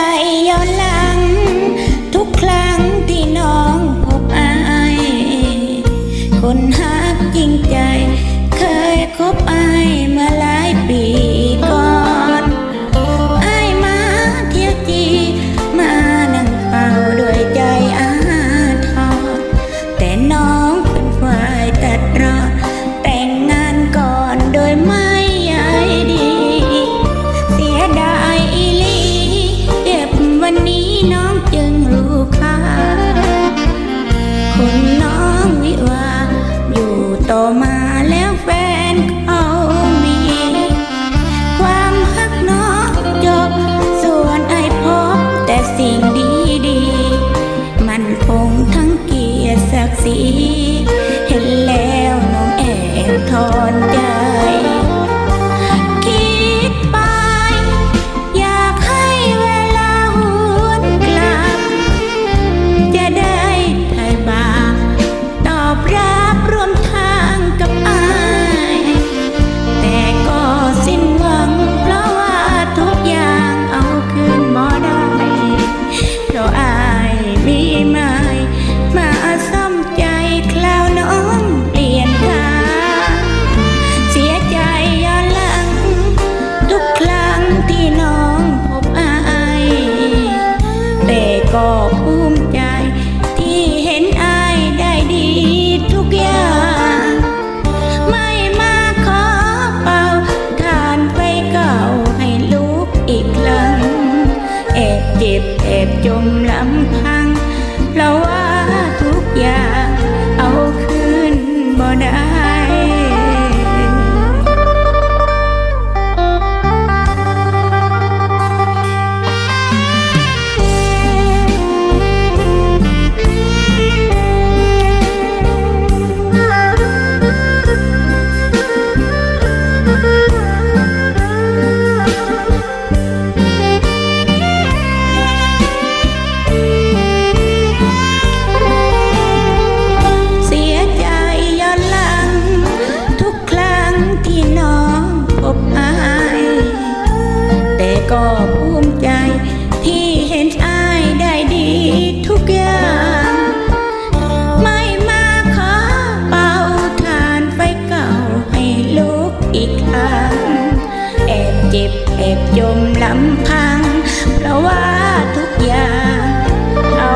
ใจย้อนลา น้อง มาซ่อใจคราวนเปลี่ยนทางเสียใจย้อนหลัง ทุกครั้งที่น้องพบอาแต่ก็ ก็ภูมิใจ ที่เห็นอายได้ดีทุกอย่าง ไม่มาขอเป่าทานไฟเก่าให้ลุกอีกครั้งแอบเจ็บแอบจมลำพัง เพราะว่าทุกอย่างเอา